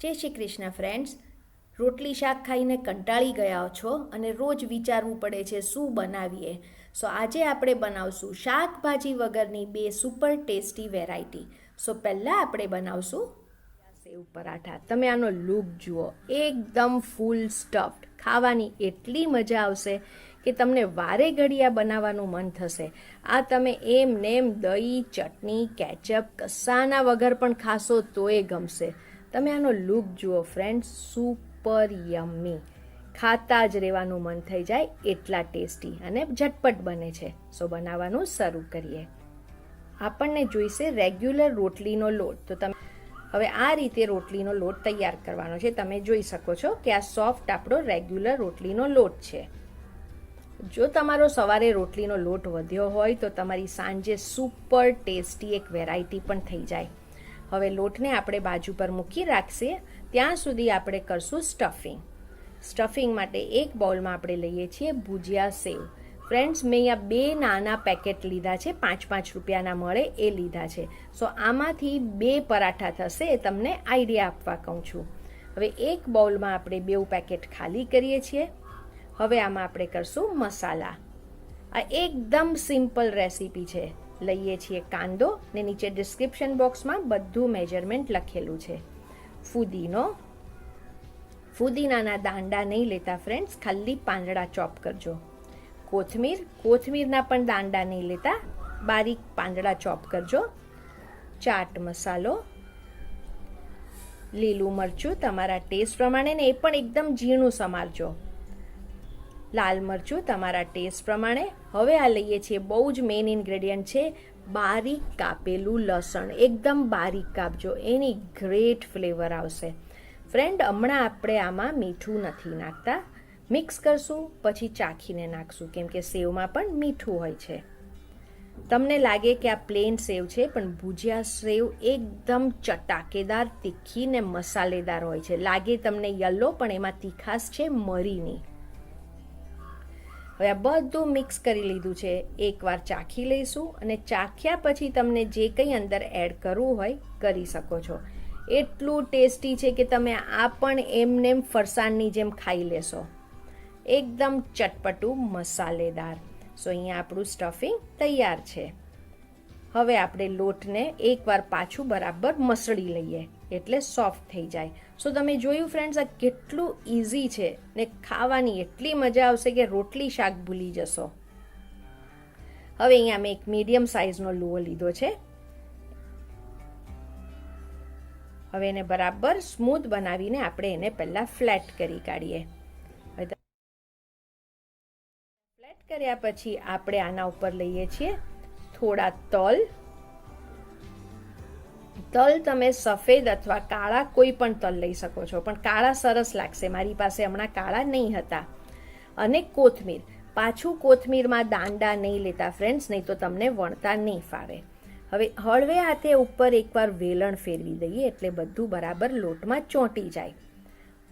જય શ્રી કૃષ્ણ ફ્રેન્ડ્સ રોટલી શાક ખાઈને કંટાળી ગયા છો અને રોજ વિચારવું પડે છે શું બનાવીએ? સો આજે આપણે બનાવશું શાકભાજી વગરની બે સુપર ટેસ્ટી વેરાયટી સો પહેલાં આપણે બનાવશું સેવ પરાઠા. તમે આનો લુક જુઓ, એકદમ ફૂલ સ્ટફ્ડ ખાવાની એટલી મજા આવશે કે તમને વારે ઘડિયા બનાવવાનું મન થશે. આ તમે એમ નેમ દહીં, ચટણી કેચઅપ કસાના વગર પણ ખાશો તોય ગમશે. તમે આનો લુક જુઓ ફ્રેન્ડ્સ સુપર યમ્મી ખાતા જ રહેવાનું મન થઈ જાય એટલા ટેસ્ટી અને ઝટપટ બને છે. સો બનાવવાનું શરૂ કરીએ. આપણને જોઈશે રેગ્યુલર રોટલીનો લોટ. તો તમે હવે આ રીતે રોટલીનો લોટ તૈયાર કરવાનો છે. તમે જોઈ શકો છો કે આ સોફ્ટ આપણો રેગ્યુલર રોટલીનો લોટ છે. જો તમારો સવારે રોટલીનો લોટ વધ્યો હોય તો તમારી સાંજે સુપર ટેસ્ટી એક વેરાયટી પણ થઈ જાય. હવે લોટને આપણે બાજુ પર મૂકી રાખીએ ત્યાં સુધી આપણે કરશું સ્ટફિંગ. સ્ટફિંગ માટે એક બાઉલમાં આપણે લઈએ છીએ ભુજિયા સેવ. ફ્રેન્ડ્સ, મેં અહીંયા બે નાના પેકેટ લીધા છે. પાંચ પાંચ રૂપિયાના મળે એ લીધા છે. સો આમાંથી બે પરાઠા થશે એ તમને આઈડિયા આપવા કહું છું. હવે એક બાઉલમાં આપણે બેઉ પેકેટ ખાલી કરીએ છીએ. હવે આમાં આપણે કરશું મસાલા. આ એકદમ સિમ્પલ રેસીપી છે. લઈએ છીએ કાંદો ને નીચે ડિસ્ક્રિપ્શન બોક્સમાં બધું મેજરમેન્ટ લખેલું છે. ફુદીનો, ફુદીનાના દાંડા નહીં લેતા ફ્રેન્ડ્સ ખાલી પાંદડા ચોપ કરજો. કોથમીર, કોથમીરના પણ દાંડા નહીં લેતા, બારીક પાંદડા ચોપ કરજો. ચાટ મસાલો, લીલું મરચું, તમારા ટેસ્ટ પ્રમાણે ને એ પણ એકદમ ઝીણું સમારજો. લાલ મરચું તમારા ટેસ્ટ પ્રમાણે. હવે આ લઈએ છીએ બહુ જ મેઇન ઇન્ગ્રેડિયન્ટ છે બારીક કાપેલું લસણ. એકદમ બારીક કાપજો, એની ગ્રેટ ફ્લેવર આવશે. ફ્રેન્ડ હમણાં આપણે આમાં મીઠું નથી નાખતા. મિક્સ કરશું, પછી ચાખીને નાખશું, કેમ કે સેવમાં પણ મીઠું હોય છે. તમને લાગે કે આ પ્લેન સેવ છે, પણ ભુજિયા સેવ એકદમ ચટાકેદાર, તીખી ને મસાલેદાર હોય છે. લાગે તમને યલો પણ એમાં તીખાસ છે, મરીની. હવે આ બધું મિક્સ કરી લીધું છે. એકવાર ચાખી લઈશું અને ચાખ્યા પછી તમને જે કંઈ અંદર એડ કરવું હોય કરી શકો છો. એટલું ટેસ્ટી છે કે તમે આ પણ એમનેમ ફરસાણની જેમ ખાઈ લેશો. એકદમ ચટપટું મસાલેદાર. સો અહીંયા આપણું સ્ટફિંગ તૈયાર છે. હવે આપણે લોટને એકવાર પાછું બરાબર મસળી લઈએ. એટલે સોફ્ટ થઈ જાય. સો તમે જોયું ફ્રેન્ડ્સ આ કેટલું ઇઝી છે ને ખાવાની એટલી મજા આવશે કે રોટલી શાક ભૂલી જશો. હવે અહીંયા મેં એક મીડિયમ સાઇઝનો લુઓ લીધો છે. હવે એને બરાબર સ્મૂથ બનાવીને આપણે એને પહેલાં ફ્લેટ કરી કાઢીએ. ફ્લેટ કર્યા પછી આપણે આના ઉપર લઈએ છીએ થોડા તલ. તલ તમે સફેદ અથવા કાળા કોઈ પણ તલ લઈ શકો છો. પણ કાળા સરસ લાગશે. મારી પાસે હમણાં કાળા નહીં હતા. અને કોથમીર. પાછું કોથમીરમાં દાંડા નહીં લેતા ફ્રેન્ડ્સ નહીં તો તમને વણતા નહીં ફાવે. હવે હળવે હાથે ઉપર એકવાર વેલણ ફેરવી દઈએ એટલે બધું બરાબર લોટમાં ચોંટી જાય.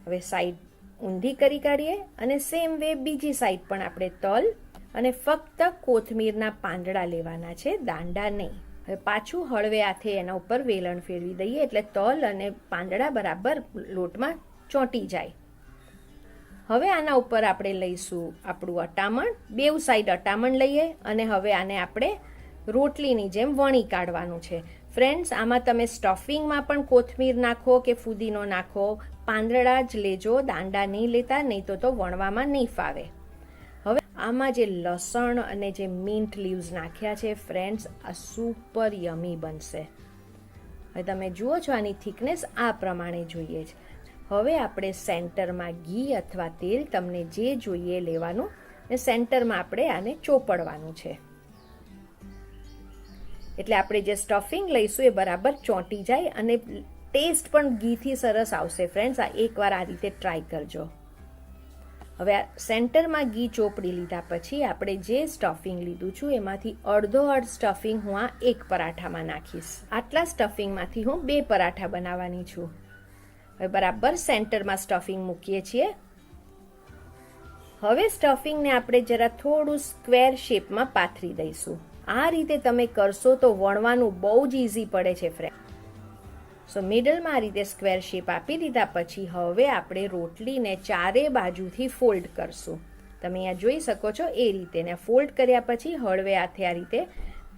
હવે સાઈડ ઊંધી કરી કાઢીએ અને સેમ વે બીજી સાઈડ પણ આપણે તલ અને ફક્ત કોથમીરના પાંદડા લેવાના છે દાંડા નહીં. હવે પાછું હળવે હાથે એના ઉપર વેલણ ફેરવી દઈએ એટલે તલ અને પાંદડા બરાબર લોટમાં ચોંટી જાય. હવે આના ઉપર આપણે લઈશું આપણું અટામણ. બેઉ સાઈડ અટામણ લઈએ અને હવે આને આપણે રોટલીની જેમ વણી કાઢવાનું છે. ફ્રેન્ડ્સ આમાં તમે સ્ટફિંગમાં પણ કોથમીર નાખો કે ફુદીનો નાખો. પાંદડા જ લેજો, દાંડા નહીં લેતા, નહીં તો તો વણવામાં નહીં ફાવે. આમાં જે લસણ અને જે મિન્ટ લીવ્સ નાખ્યા છે ફ્રેન્ડ્સ આ સુપર યમી બનશે. હવે તમે જુઓ છો આની થિકનેસ આ પ્રમાણે જોઈએ છે. હવે આપણે સેન્ટરમાં ઘી અથવા તેલ તમને જે જોઈએ લેવાનું ને સેન્ટરમાં આપણે આને ચોપડવાનું છે. એટલે આપણે જે સ્ટફિંગ લઈશું એ બરાબર ચોંટી જાય અને ટેસ્ટ પણ ઘીથી સરસ આવશે. ફ્રેન્ડ્સ આ એકવાર આ રીતે ટ્રાય કરજો. હવે આ સેન્ટરમાં ઘી ચોપડી લીધા પછી આપણે જે સ્ટફિંગ લીધું છું, એમાંથી અડધો અડધ સ્ટફિંગ હું આ એક પરાઠામાં નાખીશ. આટલા સ્ટફિંગમાંથી હું બે પરાઠા બનાવવાની છું. હવે બરાબર સેન્ટરમાં સ્ટફિંગ મૂકીએ છીએ. હવે સ્ટફિંગને આપણે જરા થોડું સ્ક્વેર શેપમાં પાથરી દઈશું. આ રીતે તમે કરશો તો વણવાનું બહુ જ ઇઝી પડે છે ફ્રેન્ડ સો મિડલમાં આ રીતે સ્ક્વેર શેપ આપી દીધા પછી હવે આપણે રોટલીને ચારે બાજુથી ફોલ્ડ કરશું. તમે અહીંયા જોઈ શકો છો એ રીતે ને ફોલ્ડ કર્યા પછી હળવે હાથે આ રીતે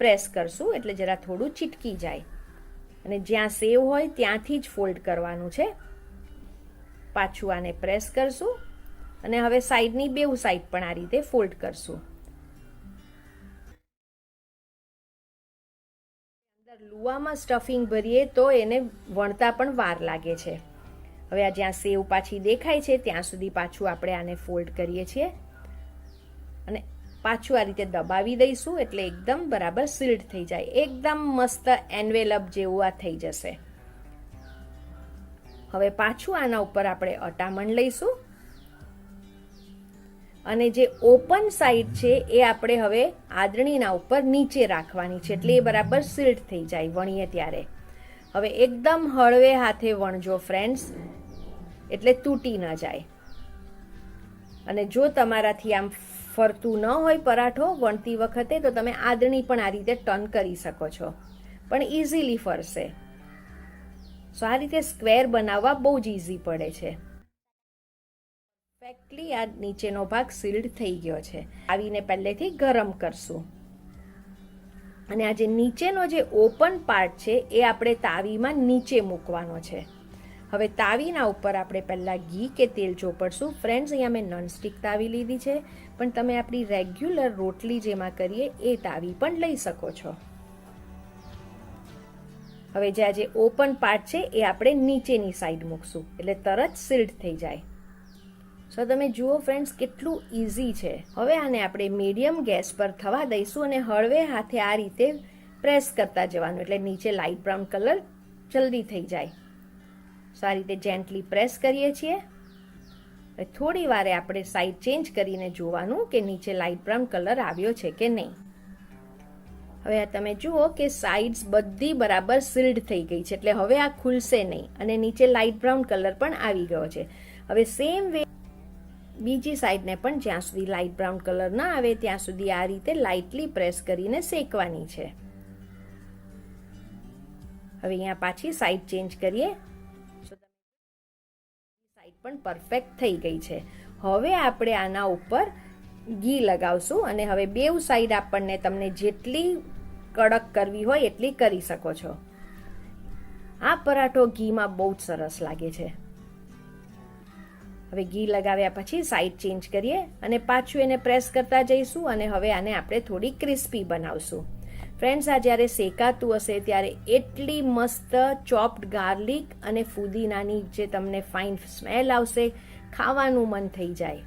પ્રેસ કરશું એટલે જરા થોડું ચીટકી જાય. અને જ્યાં સેવ હોય ત્યાંથી જ ફોલ્ડ કરવાનું છે. પાછું આને પ્રેસ કરશું અને હવે સાઈડની બેઉ સાઈડ પણ આ રીતે ફોલ્ડ કરશું. લુવામાં સ્ટફિંગ ભરીએ તો એને વણતા પણ વાર લાગે છે. હવે આ જ્યાં સેવ પાછી દેખાય છે, ત્યાં સુધી પાછું આપણે આને ફોલ્ડ કરીએ છીએ. અને પાછું આ રીતે દબાવી દઈશું એટલે એકદમ બરાબર સીલ્ડ થઈ જાય. એકદમ મસ્ત એન્વેલપ જેવું આ થઈ જશે. હવે પાછું આના ઉપર આપણે અટામણ લઈશું. અને જે ઓપન સાઈડ છે એ આપણે હવે આદરણીના ઉપર નીચે રાખવાની છે. એટલે એ બરાબર સિલ્ટ થઈ જાય વણીએ ત્યારે. હવે એકદમ હળવે હાથે વણજો ફ્રેન્ડ્સ. એટલે તૂટી ન જાય. અને જો તમારાથી આમ ફરતું ન હોય પરાઠો વણતી વખતે, તો તમે આદરણી પણ આ રીતે ટર્ન કરી શકો છો. પણ ઇઝીલી ફરશે. સો આ રીતે સ્ક્વેર બનાવવા બહુ જ ઇઝી પડે છે. પરફેક્ટલી આ નીચેનો ભાગ સીલ્ડ થઈ ગયો છે. આવીને પહેલેથી ગરમ કરશું. અને આ જે નીચેનો જે ઓપન પાર્ટ છે, એ આપણે તાવીમાં નીચે મૂકવાનો છે. હવે તાવીના ઉપર આપણે પહેલાં ઘી કે તેલ ચોપડશું. ફ્રેન્ડ્સ અહીંયા મેં નોનસ્ટિક તાવી લીધી છે. પણ તમે આપણી રેગ્યુલર રોટલી જેમાં કરીએ, એ તાવી પણ લઈ શકો છો. હવે જે આ જે ઓપન પાર્ટ છે, એ આપણે નીચેની સાઈડ મૂકશું. એટલે તરત સીલ્ડ થઈ જાય. સો તમે જુઓ ફ્રેન્ડ્સ કેટલું ઇઝી છે. હવે આને આપણે મીડિયમ ગેસ પર થવા દઈશું અને હળવે હાથે આ રીતે પ્રેસ કરતા જવાનું. એટલે નીચે લાઇટ બ્રાઉન કલર જલ્દી થઈ જાય. સો આ રીતે જેન્ટલી પ્રેસ કરીએ છીએ. થોડી વારે આપણે સાઈડ ચેન્જ કરીને જોવાનું કે નીચે લાઇટ બ્રાઉન કલર આવ્યો છે કે નહીં. હવે આ તમે જુઓ કે સાઇડ્સ બધી બરાબર સીલ્ડ થઈ ગઈ છે. એટલે હવે આ ખુલશે નહીં અને નીચે લાઇટ બ્રાઉન કલર પણ આવી ગયો છે. હવે સેમ વે બીજી સાઈડને પણ જ્યાં સુધી લાઇટ બ્રાઉન કલર ના આવે, ત્યાં સુધી આ રીતે લાઇટલી પ્રેસ કરીને શેકવાની છે. હવે અહીંયા પાછી સાઈડ ચેન્જ કરીએ. સાઈડ પણ પરફેક્ટ થઈ ગઈ છે. હવે આપણે આના ઉપર ઘી લગાવશું અને હવે બેવ સાઈડ આપણને તમને જેટલી કડક કરવી હોય એટલી કરી શકો છો. આ પરાઠો ઘીમાં બહુ જ સરસ લાગે છે. હવે ઘી લગાવ્યા પછી સાઈડ ચેન્જ કરીએ અને પાછું એને પ્રેસ કરતા જઈશું અને હવે આને આપણે થોડી ક્રિસ્પી બનાવશું. ફ્રેન્ડ્સ આ જ્યારે શેકાતું હશે ત્યારે એટલી મસ્ત ચોપ્ડ ગાર્લિક અને ફુદીનાની જે તમને ફાઇન સ્મેલ આવશે, ખાવાનું મન થઈ જાય.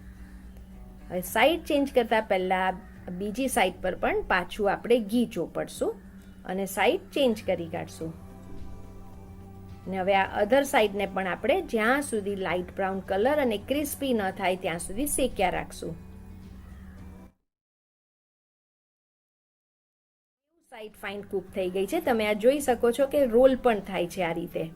હવે સાઈડ ચેન્જ કરતાં પહેલાં બીજી સાઈડ પર પણ પાછું આપણે ઘી ચોપડશું અને સાઈડ ચેન્જ કરી કાઢશું. ને હવે આ અધર સાઈડને પણ આપણે જ્યાં સુધી લાઇટ બ્રાઉન કલર અને ક્રિસ્પી ન થાય ત્યાં સુધી શેક્યા રાખશું. સાઈડ ફાઇન કુક થઈ ગઈ છે. તમે આ જોઈ શકો છો કે રોલ પણ થાય છે આ રીતે.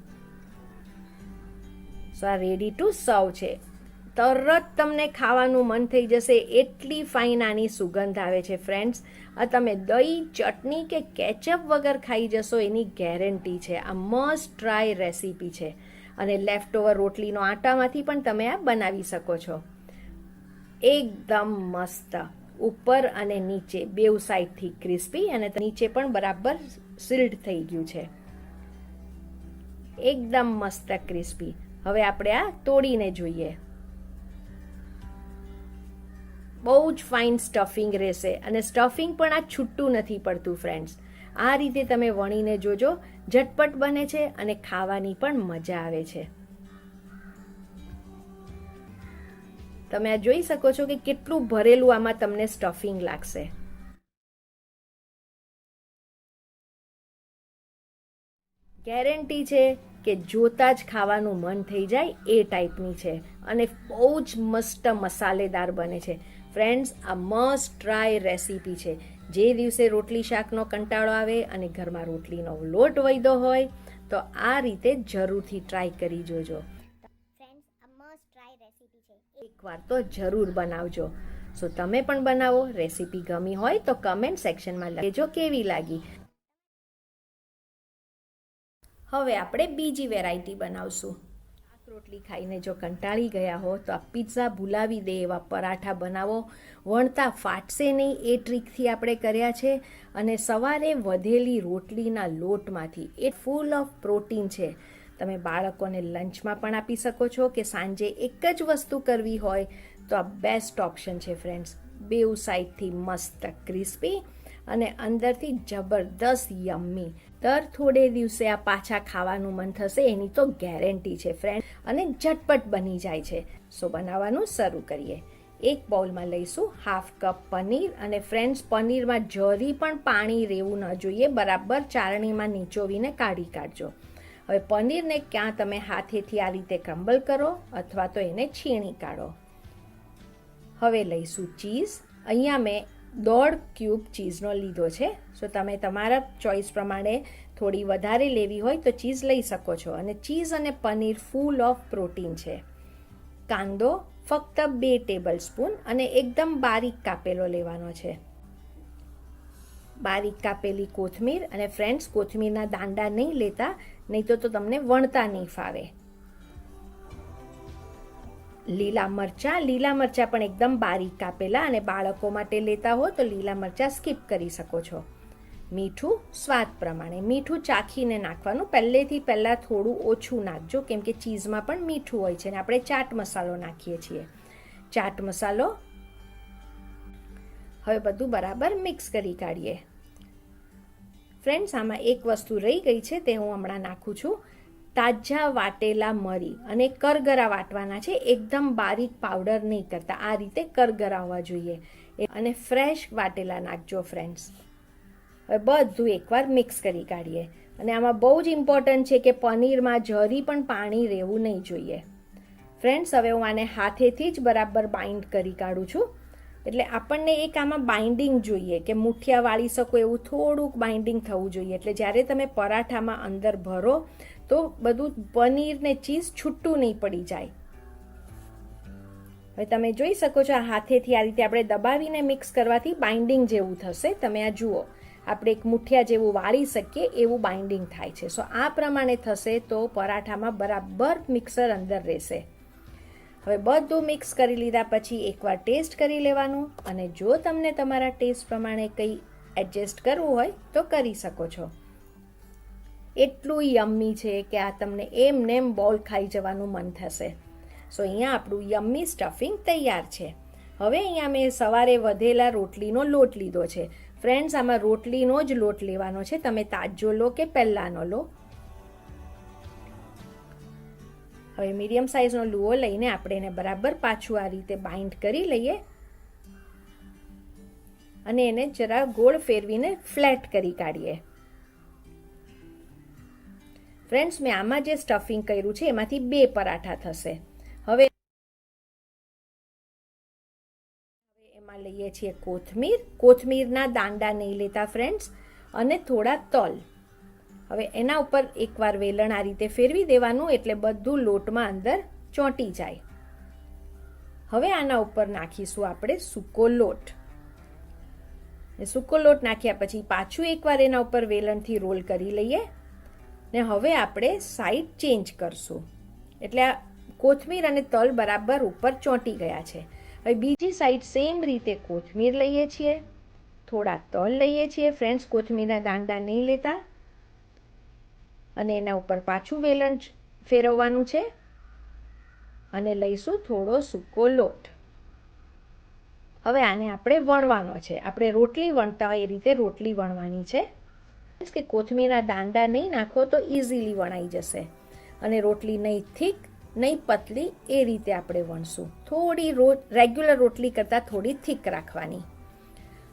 સો આ રેડી ટુ સર્વ છે. તરત તમને ખાવાનું મન થઈ જશે, એટલી ફાઇન આની સુગંધ આવે છે ફ્રેન્ડ્સ આ તમે દહીં, ચટણી કે કેચઅપ વગર ખાઈ જશો, એની ગેરંટી છે. આ મસ્ટ ટ્રાય રેસીપી છે. અને લેફ્ટ ઓવર રોટલીનો આટામાંથી પણ તમે આ બનાવી શકો છો. એકદમ મસ્ત. ઉપર અને નીચે, બેઉ સાઈડથી ક્રિસ્પી અને નીચે પણ બરાબર સિલ્ડ થઈ ગયું છે. એકદમ મસ્ત ક્રિસ્પી હવે આપણે આ તોડીને જોઈએ. બહુ જ ફાઇન સ્ટફિંગ રહેશે. અને સ્ટફિંગ પણ આ છૂટું નથી પડતું ફ્રેન્ડ્સ આ રીતે તમે વણીને જોજો, ઝટપટ બને છે અને ખાવાની પણ મજા આવે છે. તમે આ જોઈ શકો છો કે કેટલું ભરેલું આમાં તમને સ્ટફિંગ લાગશે. ગેરંટી છે કે જોતા જ ખાવાનું મન થઈ જાય એ ટાઈપની છે. અને બહુ જ મસ્ત મસાલેદાર બને છે. ફ્રેન્ડ્સ આ મસ્ટ ટ્રાય રેસીપી છે. જે દિવસે રોટલી શાકનો કંટાળો આવે અને ઘરમાં રોટલીનો લોટ વૈદો હોય તો આ રીતે જરૂરથી ટ્રાય કરી જોજો. એકવાર તો જરૂર બનાવજો. સો તમે પણ બનાવો. રેસીપી ગમી હોય તો કમેન્ટ સેક્શનમાં લેજો કેવી લાગી. હવે આપણે બીજી વેરાયટી બનાવશું. રોટલી ખાઈને જો કંટાળી ગયા હો, તો આ પિઝા ભૂલાવી દે એવા પરાઠા બનાવો. વણતા ફાટશે નહીં એ ટ્રીકથી આપણે કર્યા છે. અને સવારે વધેલી રોટલીના લોટમાંથી એ ફૂલ ઓફ પ્રોટીન છે. તમે બાળકોને લંચમાં પણ આપી શકો છો કે સાંજે એક જ વસ્તુ કરવી હોય, તો આ બેસ્ટ ઓપ્શન છે ફ્રેન્ડ્સ બેઉ સાઈડથી મસ્ત ક્રિસ્પી અને અંદરથી જબરદસ્ત યમ્મી દર થોડે દિવસે આ પાછા ખાવાનું મન થશે, એની તો ગેરંટી છે ફ્રેન્ડ અને ઝટપટ બની જાય છે. સો બનાવવાનું શરૂ કરીએ. એક બાઉલમાં લઈશું. હાફ કપ પનીર અને ફ્રેન્ડ્સ પનીરમાં જરી પણ પાણી રહેવું ન જોઈએ. બરાબર ચારણીમાં નીચોવીને કાઢી કાઢજો. હવે પનીરને ક્યાં તમે હાથેથી આ રીતે ક્રમ્બલ કરો અથવા તો એને છીણી કાઢો. હવે લઈશું ચીઝ અહીંયા મેં દોઢ ક્યુબ ચીઝનો લીધો છે. સો તમે તમારા ચોઈસ પ્રમાણે થોડી વધારે લેવી હોય તો ચીઝ લઈ શકો છો. અને ચીઝ અને પનીર ફૂલ ઓફ પ્રોટીન છે. કાંદો ફક્ત બે ટેબલ સ્પૂન અને એકદમ બારીક કાપેલો લેવાનો છે. બારીક કાપેલી કોથમીર અને ફ્રેન્ડ્સ કોથમીરના દાંડા નહીં લેતા, નહીં તો તમને વણતા નહીં ફાવે. લીલા મરચાં. લીલા મરચાં પણ એકદમ બારીક કાપેલા અને બાળકો માટે લેતા હો તો લીલા મરચાં સ્કીપ કરી શકો છો. મીઠું સ્વાદ પ્રમાણે. મીઠું ચાખીને નાખવાનું. પહેલેથી પહેલાં થોડું ઓછું નાખજો, કેમ કે ચીઝમાં પણ મીઠું હોય છે અને આપણે ચાટ મસાલો નાખીએ છીએ. ચાટ મસાલો હવે બધું બરાબર મિક્સ કરી કાઢીએ. ફ્રેન્ડ્સ, આમાં એક વસ્તુ રહી ગઈ છે, તે હું હમણાં નાખું છું. તાજા વાટેલા મરી અને કરગરા વાટવાના છે. એકદમ બારીક પાવડર નહીં કરતા. આ રીતે કરગરા હોવા જોઈએ. અને ફ્રેશ વાટેલા નાખજો ફ્રેન્ડ્સ હવે બધું એકવાર મિક્સ કરી કાઢીએ. અને આમાં બહુ જ ઇમ્પોર્ટન્ટ છે કે પનીરમાં જરી પણ પાણી રહેવું નહીં જોઈએ. ફ્રેન્ડ્સ હવે હું આને હાથેથી જ બરાબર બાઇન્ડ કરી કાઢું છું. એટલે આપણને એક આમાં બાઇન્ડિંગ જોઈએ કે મુઠિયા વાળી શકો એવું થોડુંક બાઇન્ડિંગ થવું જોઈએ. એટલે જ્યારે તમે પરાઠામાં અંદર ભરો તો બધું પનીર ને ચીઝ છૂટું નહીં પડી જાય. હવે તમે જોઈ શકો છો આ હાથેથી આ રીતે આપણે દબાવીને મિક્સ કરવાથી બાઇન્ડિંગ જેવું થશે. તમે આ જુઓ, આપણે એક મુઠિયા જેવું વાળી શકીએ એવું બાઇન્ડિંગ થાય છે. સો આ પ્રમાણે થશે તો પરાઠામાં બરાબર મિક્સર અંદર રહેશે. હવે બધું મિક્સ કરી લીધા પછી એકવાર ટેસ્ટ કરી લેવાનું અને જો તમને તમારા ટેસ્ટ પ્રમાણે કંઈ એડજસ્ટ કરવું હોય તો કરી શકો છો. એટલું યમ્મી છે કે આ તમને એમ નેમ બોલ ખાઈ જવાનું મન થશે. સો અહીંયા આપણું યમ્મી સ્ટફિંગ તૈયાર છે. હવે અહીંયા મેં સવારે વધેલા રોટલીનો લોટ લીધો છે. ફ્રેન્ડ્સ આમાં રોટલીનો જ લોટ લેવાનો છે. તમે તાજો લો કે પહેલાંનો લો? હવે મીડિયમ સાઇઝનો લુઓ લઈને આપણે એને બરાબર પાછું આ રીતે બાઇન્ડ કરી લઈએ. અને એને જરા ગોળ ફેરવીને ફ્લેટ કરી કાઢીએ. ફ્રેન્ડ્સ મેં આમાં જે સ્ટફિંગ કર્યું છે, એમાંથી બે પરાઠા થશે. હવે એમાં લઈએ છીએ કોથમીર. કોથમીરના દાંડા નહીં લેતા ફ્રેન્ડ્સ અને થોડા તલ. હવે એના ઉપર એકવાર વેલણ આ રીતે ફેરવી દેવાનું, એટલે બધું લોટમાં અંદર ચોંટી જાય. હવે આના ઉપર નાખીશું આપણે સૂકો લોટ. સૂકો લોટ નાખ્યા પછી પાછું એકવાર એના ઉપર વેલણથી રોલ કરી લઈએ. ને હવે આપણે સાઈડ ચેન્જ કરશું. એટલે આ કોથમીર અને તલ બરાબર ઉપર ચોંટી ગયા છે. હવે બીજી સાઈડ સેમ રીતે કોથમીર લઈએ છીએ. થોડા તલ લઈએ છીએ. ફ્રેન્ડ્સ કોથમીરના દાંડા નહીં લેતા. અને એના ઉપર પાછું વેલણ ફેરવવાનું છે. અને લઈશું થોડો સૂકો લોટ. હવે આને આપણે વણવાનો છે. આપણે રોટલી વણતા હોય એ રીતે રોટલી વણવાની છે. કે કોથમીરના દાંડા નહીં નાખો તો ઇઝીલી વણાઈ જશે. અને રોટલી નહીં થીક, નહીં પતલી, એ રીતે આપણે વણશું. થોડી રોજ રેગ્યુલર રોટલી કરતાં થોડી થીક રાખવાની.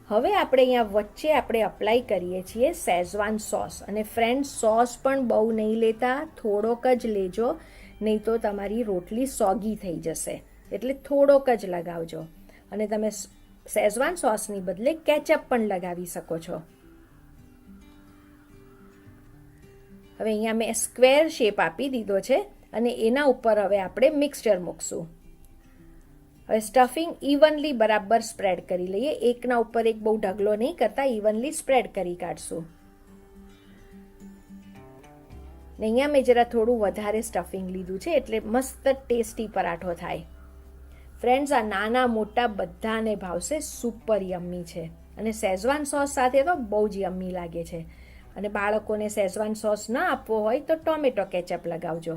હવે આપણે અહીંયા વચ્ચે આપણે અપ્લાય કરીએ છીએ સેઝવાન સોસ અને ફ્રેન્ડ સોસ પણ બહુ નહીં લેતા, થોડોક જ લેજો, નહીં તો તમારી રોટલી સોગી થઈ જશે. એટલે થોડોક જ લગાવજો. અને તમે સેઝવાન સોસની બદલે કેચઅપ પણ લગાવી શકો છો. હવે અહીંયા મેં સ્ક્વેર શેપ આપી દીધો છે અને એના ઉપર હવે આપણે મિક્સચર મૂકશું. હવે સ્ટફિંગ ઇવનલી બરાબર સ્પ્રેડ કરી લઈએ. એકના ઉપર એક બહુ ઢગલો નહીં કરતા ઇવનલી સ્પ્રેડ કરી કાઢશું. ને અહીંયા મેં જરા થોડું વધારે સ્ટફિંગ લીધું છે, એટલે મસ્ત ટેસ્ટી પરાઠો થાય. ફ્રેન્ડ્સ, આ નાના મોટા બધાને ભાવશે, સુપર યમ્મી છે. અને શેઝવાન સોસ સાથે તો બહુ જ યમ્મી લાગે છે. અને બાળકોને શેઝવાન સોસ ન આપવો હોય તો ટોમેટો કેચઅપ લગાવજો.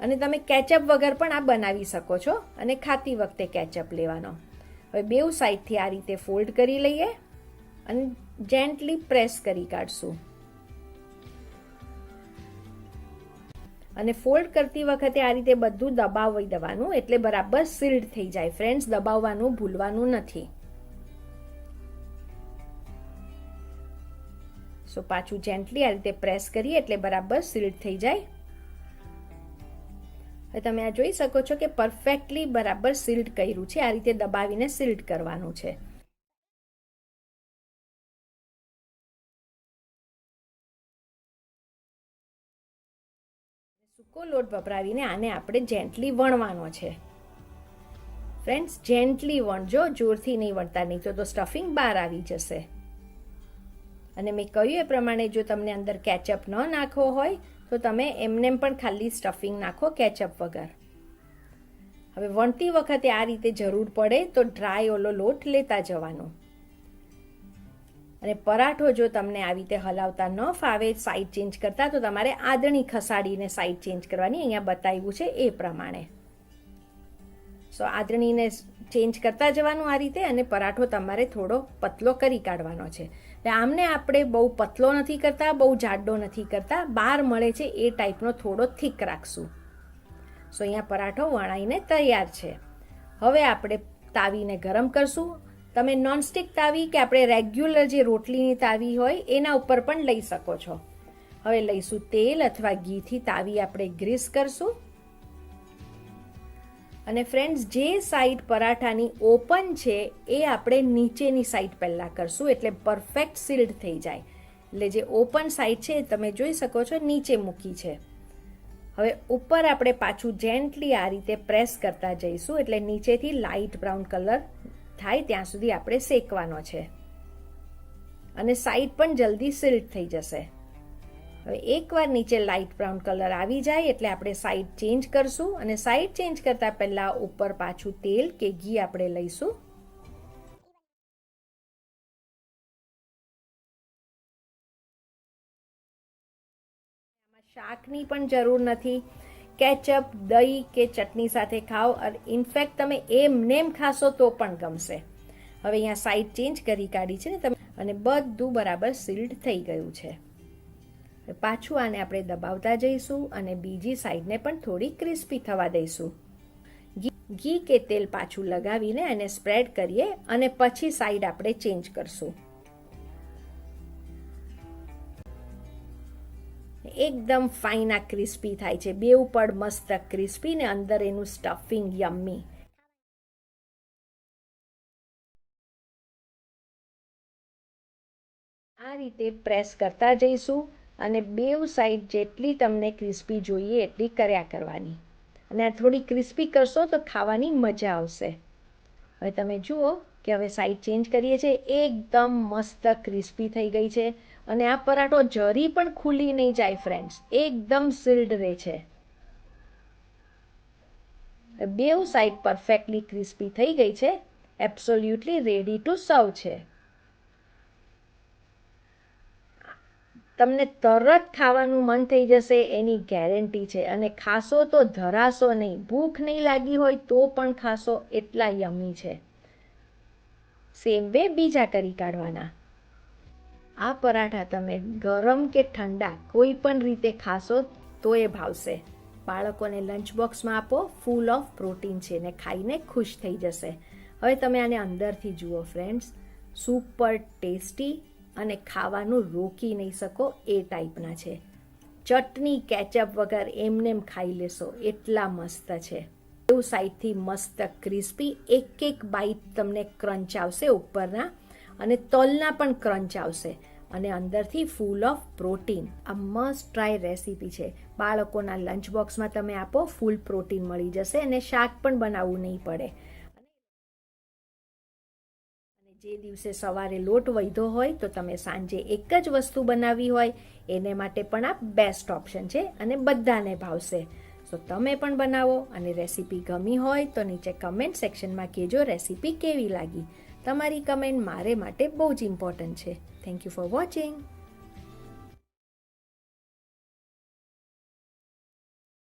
અને તમે કેચઅપ વગર પણ આ બનાવી શકો છો અને ખાતી વખતે કેચઅપ લેવાનો. હવે બેઉ સાઈડથી આ રીતે ફોલ્ડ કરી લઈએ અને જેન્ટલી પ્રેસ કરી કાઢશું. અને ફોલ્ડ કરતી વખતે આ રીતે બધું દબાવી દેવાનું એટલે બરાબર સીલ્ડ થઈ જાય. ફ્રેન્ડ્સ દબાવવાનું, ભૂલવાનું નથી. સો પાછું જેન્ટલી આ રીતે પ્રેસ કરીએ એટલે બરાબર સીલ્ડ થઈ જાય. હવે તમે આ જોઈ શકો છો કે પરફેક્ટલી બરાબર સીલ્ડ કર્યું છે. આ રીતે દબાવીને સીલ્ડ કરવાનું છે. સૂકો લોટ વપરાવીને આને આપણે જેન્ટલી વણવાનો છે. ફ્રેન્ડ્સ જેન્ટલી વણજો. જોરથી નહીં વણતા, નહીં તો તો સ્ટફિંગ બહાર આવી જશે. અને મેં કહ્યું એ પ્રમાણે જો તમને અંદર કેચઅપ ન નાખવો હોય, તો તમે એમનેમ પણ ખાલી સ્ટફિંગ નાખો કેચઅપ વગર. હવે વણતી વખતે આ રીતે જરૂર પડે તો ડ્રાય ઓલો લોટ લેતા જવાનો. અને પરાઠો જો તમને આવી રીતે હલાવતા ન ફાવે સાઈડ ચેન્જ કરતા, તો તમારે આદણી ખસાડીને સાઈડ ચેન્જ કરવાની અહીંયા બતાવ્યું છે એ પ્રમાણે. સો આદણીને ચેન્જ કરતા જવાનું આ રીતે અને પરાઠો તમારે થોડો પતલો કરી કાઢવાનો છે. એટલે આમને આપણે બહુ પતલો નથી કરતા, બહુ જાડો નથી કરતા. બહાર મળે છે એ ટાઈપનો થોડો થીક રાખશું. સો અહીંયા પરાઠો વણાઈને તૈયાર છે. હવે આપણે તાવીને ગરમ કરશું. તમે નોનસ્ટિક તાવી કે આપણે રેગ્યુલર જે રોટલીની તાવી હોય, એના ઉપર પણ લઈ શકો છો. હવે લઈશું તેલ અથવા ઘીથી તાવી આપણે ગ્રીસ કરશું. અને ફ્રેન્ડ્સ જે સાઈડ પરાઠાની ઓપન છે, એ આપણે નીચેની સાઈડ પહેલાં કરશું, એટલે પરફેક્ટ સીલ્ડ થઈ જાય. એટલે જે ઓપન સાઈડ છે, તમે જોઈ શકો છો, નીચે મૂકી છે. હવે ઉપર આપણે પાછું જેન્ટલી આ રીતે પ્રેસ કરતા જઈશું, એટલે નીચેથી લાઇટ બ્રાઉન કલર થાય, ત્યાં સુધી આપણે શેકવાનો છે. અને સાઈડ પણ જલ્દી સિલ્ટ થઈ જશે. હવે એકવાર નીચે લાઇટ બ્રાઉન કલર આવી જાય એટલે આપણે સાઈડ ચેન્જ કરશું અને સાઈડ ચેન્જ કરતા પહેલાં ઉપર પાછું તેલ કે ઘી આપણે લઈશું. શાકની પણ જરૂર નથી. કેચઅપ દહીં કે ચટણી સાથે ખાઓ ઇનફેક્ટ તમે એમ નેમ ખાશો તો પણ ગમશે. હવે અહીંયા સાઈડ ચેન્જ કરી કાઢી છે ને તમે અને બધું બરાબર સીલ્ડ થઈ ગયું છે. પાછું આને આપણે દબાવતા જઈશું અને બીજી સાઈડને પણ થોડી ક્રિસ્પી થવા દઈશું. ઘી કે તેલ પાછું લગાવીને એને સ્પ્રેડ કરીએ અને પછી સાઈડ આપણે ચેન્જ કરશું. એકદમ ફાઇન આ ક્રિસ્પી થાય છે. બેઉ પડ મસ્ત ક્રિસ્પી ને અંદર એનું સ્ટફિંગ યમ્મી. આ રીતે પ્રેસ કરતા જઈશું. અને બેઉ સાઈડ જેટલી તમને ક્રિસ્પી જોઈએ એટલી કર્યા કરવાની. અને આ થોડી ક્રિસ્પી કરશો તો ખાવાની મજા આવશે. હવે તમે જુઓ કે હવે સાઈડ ચેન્જ કરીએ છીએ. એકદમ મસ્ત ક્રિસ્પી થઈ ગઈ છે. અને આ પરાઠો જરી પણ ખુલી નહીં જાય ફ્રેન્ડ્સ એકદમ સિલ્ડ રહે છે. બેઉ સાઈડ પરફેક્ટલી ક્રિસ્પી થઈ ગઈ છે. એબ્સોલ્યુટલી રેડી ટુ સર્વ છે. તમને તરત ખાવાનું મન થઈ જશે, એની ગેરંટી છે. અને ખાશો તો ધરાશો નહીં. ભૂખ નહીં લાગી હોય તો પણ ખાશો. એટલા યમી છે. સેમ વે બીજા કરી કાઢવાના. આ પરાઠા તમે ગરમ કે ઠંડા કોઈ પણ રીતે ખાશો તો એ ભાવશે. બાળકોને લંચ બોક્સમાં આપો ફૂલ ઓફ પ્રોટીન છે ને ખાઈને ખુશ થઈ જશે. હવે તમે આને અંદરથી જુઓ ફ્રેન્ડ્સ સુપર ટેસ્ટી અને ખાવાનું રોકી નહીં શકો એ ટાઈપના છે. ચટણી કેચઅપ વગર એમનેમ ખાઈ લેશો, એટલા મસ્ત છે. એવું સાઈડથી મસ્ત ક્રિસ્પી એક એક બાઈટ તમને ક્રંચ આવશે ઉપરના અને તલના પણ ક્રંચ આવશે અને અંદરથી ફૂલ ઓફ પ્રોટીન આ મસ્ટ ટ્રાય રેસીપી છે. બાળકોના લંચ બોક્સમાં તમે આપો ફૂલ પ્રોટીન મળી જશે અને શાક પણ બનાવવું નહીં પડે. જે દિવસે સવારે લોટ વધ્યો હોય તો તમે સાંજે એક જ વસ્તુ બનાવી હોય, એને માટે પણ આ બેસ્ટ ઓપ્શન છે અને બધાને ભાવશે. સો તમે પણ બનાવો અને રેસીપી ગમી હોય તો નીચે કમેન્ટ સેક્શનમાં કહેજો રેસીપી કેવી લાગી. તમારી કમેન્ટ મારે માટે બહુ જ ઇમ્પોર્ટન્ટ છે. Thank you for watching